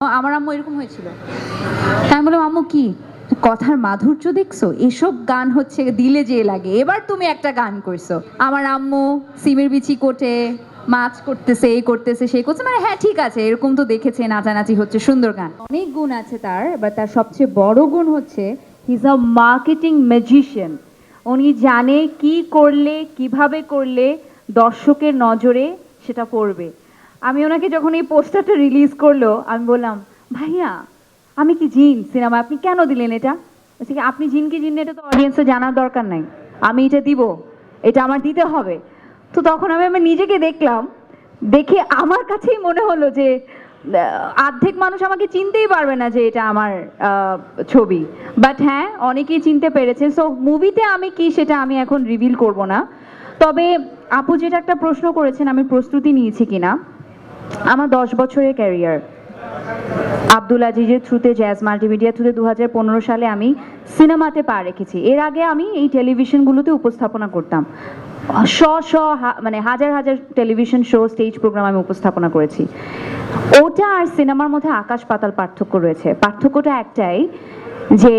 আমার আম্মু এরকম হয়েছিল। তাই বললাম, আম্মু, কি? কথার মাধুর্য দেখছ? এসব গান হচ্ছে দিলে যে লাগে। এবার তুমি একটা গান করছ। আমার আম্মু সিমের বিচি কোটে, মাছ করতেছে, এই করতেছে, সেই করছে। মানে হ্যাঁ ঠিক আছে, এরকম তো দেখেছে, নাচানাচি হচ্ছে, সুন্দর গান। অনেক গুণ আছে তার বা তার সবচেয়ে বড় গুণ হচ্ছে he is a marketing magician উনি জানে কি করলে, কীভাবে করলে দর্শকের নজরে সেটা পড়বে। আমি ওনাকে যখন এই পোস্টারটা রিলিজ করল আমি বললাম ভাইয়া আমি কি জিন সিনেমা? আপনি কেন দিলেন এটা? বলছে কি, আপনি জিনকে জিন এটা তো অডিয়েন্সে জানার দরকার নাই। আমি এটা দিব এটা আমার দিতে হবে। তো তখন আমি আমার নিজেকে দেখলাম দেখে আমার কাছেই মনে হলো যে আহ, অর্ধেক মানুষ আমাকে চিনতেই পারবে না যে এটা আমার ছবি। বাট হ্যাঁ অনেকেই চিনতে পেরেছে। সো মুভিতে আমি কি সেটা আমি এখন রিভিল করব না। তবে আপু যেটা একটা প্রশ্ন করেছেন আমি প্রস্তুতি নিয়েছি কিনা। আমার দশ বছরের ক্যারিয়ার আব্দুল আজিজের থ্রুতে জ্যাজ মাল্টিমিডিয়া থ্রুতে দু হাজার পনেরো সালে আমি সিনেমাতে পা রেখেছি। এর আগে আমি এই টেলিভিশনগুলোতে উপস্থাপনা করতাম। শ শ মানে হাজার হাজার টেলিভিশন শো স্টেজ প্রোগ্রাম আমি উপস্থাপনা করেছি। ওটা আর সিনেমার মধ্যে আকাশ পাতাল পার্থক্য রয়েছে। পার্থক্যটা একটাই যে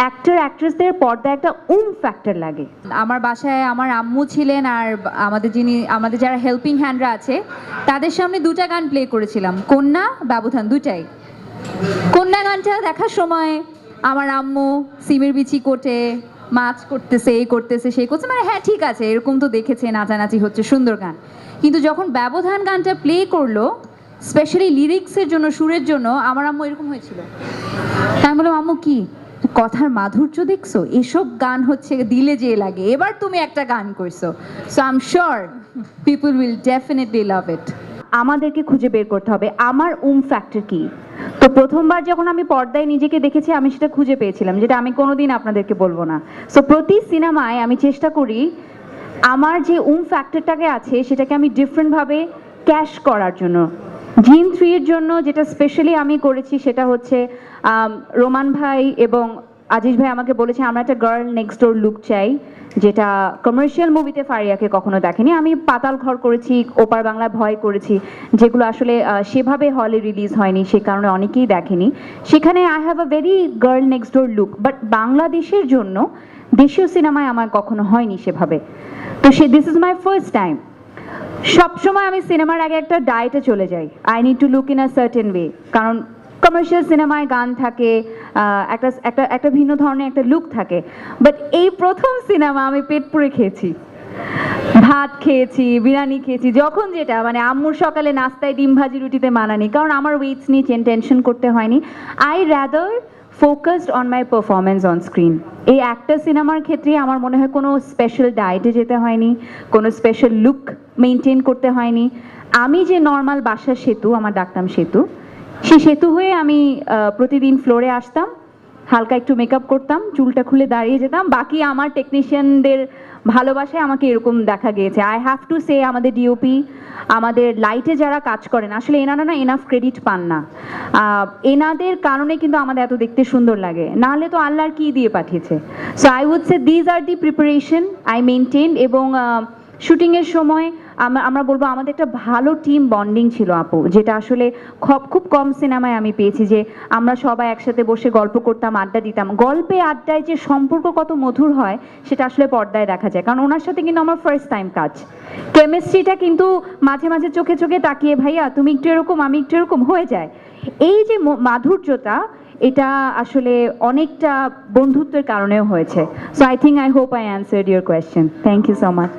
অ্যাক্টর অ্যাক্ট্রেসদের পর্দায় একটা উম ফ্যাক্টর লাগে। আমার বাসায় আমার আম্মু ছিলেন আর আমাদের যিনি, আমাদের যারা হেল্পিং হ্যান্ডরা আছে, তাদের সামনে দুটা গান প্লে করেছিলাম। কন্যা, ব্যবধান দুটাই কন্যা গানটা দেখার সময় আমার আম্মু সিমের বিচি কোটে, মাছ করতেছে, এই করতেছে, সেই করছে। মানে হ্যাঁ ঠিক আছে, এরকম তো দেখেছে, নাচানাচি হচ্ছে, সুন্দর গান। কিন্তু যখন ব্যবধান গানটা প্লে করল স্পেশালি লিরিক্সের জন্য, সুরের জন্য, আমার আম্মু এরকম হয়েছিল। তাই আমি বললাম, আম্মু, কি? কথার মাধুর্য দেখছ? এসব গান হচ্ছে দিলে যে লাগে। এবার তুমি একটা গান করছ। So I am sure people will definitely love it আমাদেরকে খুঁজে বের করতে হবে। আমার উম ফ্যাক্টর কি? তো প্রথমবার যখন আমি পর্দায় নিজেকে দেখেছি, আমি সেটা খুঁজে পেয়েছিলাম, যেটা আমি কোনোদিন আপনাদেরকে বলব না। সো প্রতি সিনেমায় আমি চেষ্টা করি, আমার যে উম ফ্যাক্টরটাকে আছে, সেটাকে আমি ডিফারেন্টভাবে ক্যাশ করার জন্য। জিন থ্রি এর জন্য যেটা স্পেশালি আমি করেছি সেটা হচ্ছে রোমান ভাই এবং আজিজ ভাই আমাকে বলেছে, আমরা একটা গার্ল নেক্সট ডোর লুক চাই, যেটা কমার্শিয়াল মুভিতে ফারিয়াকে কখনো দেখেনি। আমি পাতাল ঘর করেছি, ওপার বাংলা ভয় করেছি, যেগুলো আসলে সেভাবে হলে রিলিজ হয়নি সে কারণে অনেকেই দেখেনি। সেখানে I have a very girl next door look but বাংলাদেশের জন্য দেশীয় সিনেমায় আমার কখনো হয়নি সেভাবে। তো সে this is my first time সবসময় আমি সিনেমার আগে একটা ডায়েটে চলে যাই। I need to look in a certain way কারণ কমার্শিয়াল সিনেমায় গান থাকে একটা একটা একটা ভিন্ন ধরনের একটা লুক থাকে। বাট এই প্রথম সিনেমা আমি পেট পুড়ে খেয়েছি। ভাত খেয়েছি, বিরিয়ানি খেয়েছি, যখন যেটা মানে আম্মুর সকালে নাস্তায় ডিম ভাজি রুটিতে মানানি কারণ আমার ওয়েটস নিয়ে টেনশন করতে হয়নি। I rather focused on my performance on screen এই একটা সিনেমার ক্ষেত্রে আমার মনে হয় কোনো স্পেশাল ডায়েটে যেতে হয়নি, কোনো স্পেশাল লুক মেনটেন করতে হয়নি। আমি যে নর্মাল বাসার সেতু, আমার ডাকতাম সেতু সেই সেতু হয়ে আমি প্রতিদিন ফ্লোরে আসতাম। হালকা একটু মেকআপ করতাম, চুলটা খুলে দাঁড়িয়ে যেতাম। বাকি আমার টেকনিশিয়ানদের ভালোবাসায় আমাকে এরকম দেখা গিয়েছে। আই হ্যাভ টু সে আমাদের ডিওপি আমাদের লাইটে যারা কাজ করেন, আসলে এনারা না এনাফ ক্রেডিট পান না। এনাদের কারণে কিন্তু আমাদের এত দেখতে সুন্দর লাগে। নাহলে তো আল্লাহর কি দিয়ে পাঠিয়েছে? So I would say these are the preparation I maintain এবং শুটিংয়ের সময় আমরা বলব আমাদের একটা ভালো টিম বন্ডিং ছিল আপু, যেটা আসলে খুব খুব কম সিনেমায় আমি পেয়েছি যে আমরা সবাই একসাথে বসে গল্প করতাম, আড্ডা দিতাম। গল্পে, আড্ডায় যে সম্পর্ক কত মধুর হয়, সেটা আসলে পর্দায় দেখা যায়। কারণ ওনার সাথে কিন্তু আমার ফার্স্ট টাইম কাজ। কেমিস্ট্রিটা কিন্তু মাঝে মাঝে চোখে চোখে তাকিয়ে, ভাইয়া, তুমি একটু এরকম, আমি একটু এরকম, হয়ে যায়। এই যে মাধুর্যতা এটা আসলে অনেকটা বন্ধুত্বের কারণেও হয়েছে। So I think I hope I answer your question thank you so much